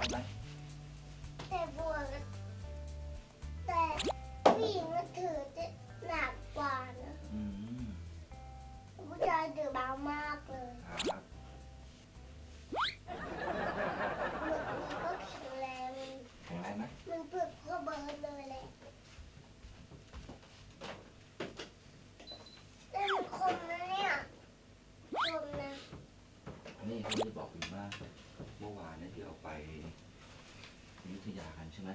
อบไหมแต่บัวแต่ผู้หญิงมันถือจะหนักกว่า เมื่อวานเนี่ยที่เราไปอยุธยากันใช่ไหม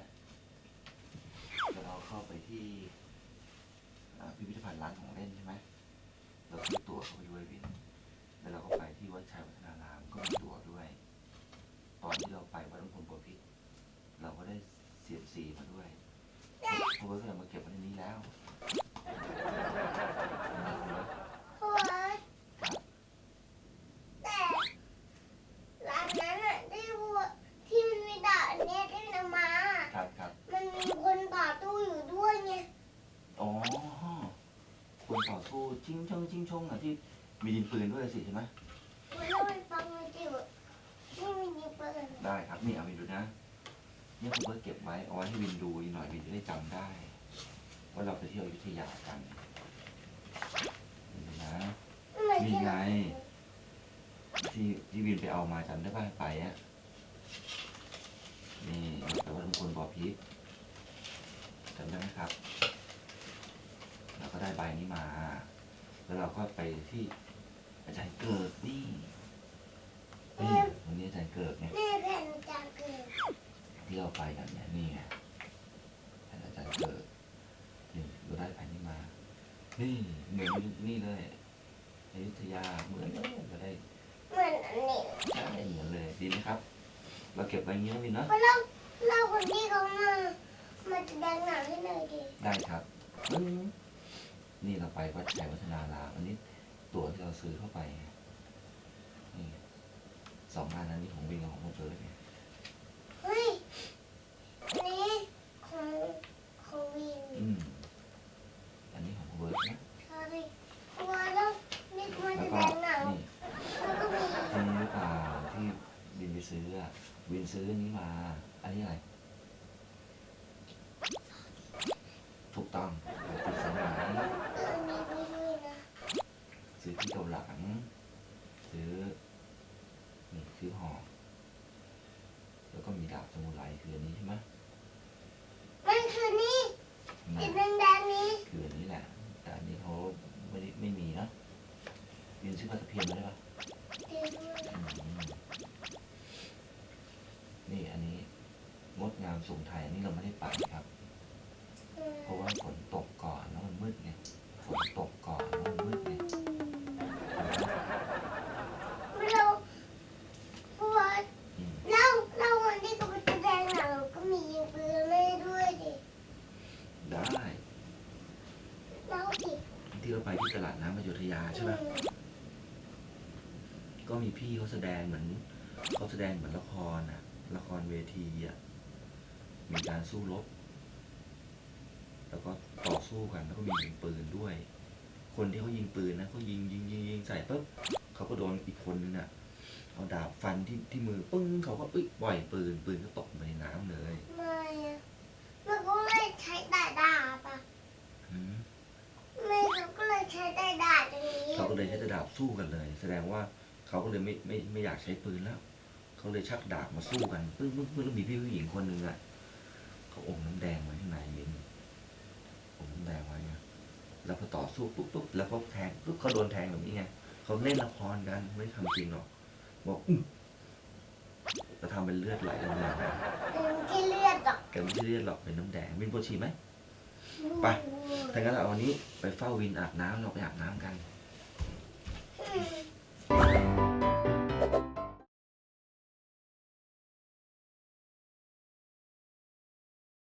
แล้วเราเข้าไปที่อ่าพิพิธภัณฑ์ร้านของเล่นใช่ไหมเราซื้อตั๋วเข้าไปด้วยวิน แล้วเราก็ไปที่วัดชัยวัฒนารามก็มีตั๋วด้วย ตอนที่เราไปวัดหลวงพลโกพิษเราก็ได้เสียบซีมาด้วยเพราะว่าเรามาเก็บไว้ในนี้แล้ว เพราะว่าแต่ร้านนั้นอะที่ว่าที่มันมีดาบเนี่ยที่นำมา ครับครับ มันมีคนต่อตู้อยู่ด้วยไง อ๋อคน ต่อสู้ชิงชงชิงชงอะที่มีดินปืนด้วยสิใช่ไหมไมันต้องไปฟังมันจิ๋วไม่มียิงปืนได้ครับนี่เอาไปดูนะ เนี่ยผมก็เก็บไว้เอาไว้ให้วินดูอีกหน่อยวินจะได้จำได้ ว่าเราไปเที่ยวอยุธยากันนี่นะม่นี่ไงที่ที่วินไปเอามาจำได้ป่ะไปอะนี่แต่ว่าทุกคนบอกพีจำได้ไหมครับ เราก็ได้ใบนี้มา แล้วเราก็ไปที่อาจารย์เกิดนี่นี่วันนี้อาจารย์เกิดเนี่ยนี่แผ่นจากเกิดที่เราไปกันเนี่ยนี่ไงอาจารย์เกิดนี่เราได้แผ่นนี้มา นี่เหมือนนี่เลยอยุธยาเหมือนเลยเราได้เหมือนอันนี้ใช่เหมือนเลยดีไหมครับ เราเก็บไว้อย่างนี้นะวินเนาะเพราะเราเราคนที่เขามามาแสดงหนังให้หน่อยดิได้ครับอืม นี่เราไปวัดชัยวัฒนารามอันนี้ตั๋วที่เราซื้อเข้าไปนี่สองงานนั้นนี่ของวินกับของผมเลยเนี่ยเฮ้ยอันนี้ของของวินอืมอันนี้ของเวิร์กนะใช่เพราะว่าเรานี่มาแล้แสวก็ดงหนังนี่แล้วก็มีที่นี้หรือเปล่าที่วินไปซื้ออะวินซื้ออันนี้มา อันนี้อะไร ถูกต้องปริศนา เออมีมีด้วยนะ ซื้อที่เกาหลัง ซื้อนี่ซื้อหอกแล้วก็มีดาบสมุไรคืออันนี้ใช่ไหมมันคือนี่ไม่สีแดงๆนี้คืออันนี้แหละ แต่อันนี้เขาไม่ได้ไม่มีนะวินซื้อปลาตะเพียนมาได้ปะเดี๋ยวด้วยอืมนี่อันนี้งดงามสูงไทยอันนี้เราไม่ได้ไปครับอืมเพราะว่าฝนตกก่อนแล้วมันมืดไงฝนตกก่อนแล้วมันมืดไง เราเพราะว่า อืม เราเราคนที่เขาไปแสดงหนังก็มียิงปืนไม่ด้วยดิ ได้ เราดิ ที่เราไปที่ตลาดน้ำอยุธยาใช่ไหมอืมก็มีพี่เขาแสดงเหมือนเขาแสดงเหมือนละครอะละครเวทีอะมีการสู้รบ แล้วก็ต่อสู้กันแล้วก็มียิงปืนด้วย คนที่เขายิงปืนนะเขายิงยิงยิงยิงใส่ปุ๊บเขาก็โดนอีกคนนึงน่ะ เอาดาบฟันที่ที่มือปึ้งเขาก็เอ้ยปล่อยปืนปืนก็ตกไปในน้ำเลย ไม่อะมันก็เลยใช้แต่ดาบอะ อืม ไม่เขาก็เลยใช้แต่ดาบอย่างนี้ เขาก็เลยใช้ดาบสู้กันเลย แสดงว่าเขาก็เลยไม่ไม่ไม่อยากใช้ปืนแล้ว เขาเลยชักดาบมาสู้กันปึ้งปึ้งปึ้งแล้วมีพี่ผู้หญิงคนหนึ่งอะเขาอมน้ำแดงไว้ข้างในมินอมน้ำแดงไว้ไงแล้วพอต่อสู้ปุ๊บปุ๊บแล้วเขาแทงปุ๊บเขาโดนแทงแบบนี้ไงเขาเล่นละครกันไม่ได้ทำจริงหรอกบอกอื้อจะทำเป็นเลือดไหลออกมาเป็นที่เลือดหรอกแกไม่ใช่เลือดหรอกเป็นน้ำแดงวินปวดฉี่ไหมไปถ้างั้นเราเอาวันนี้ไปเฝ้าวินอาบน้ำเราไปอาบน้ำกันอืม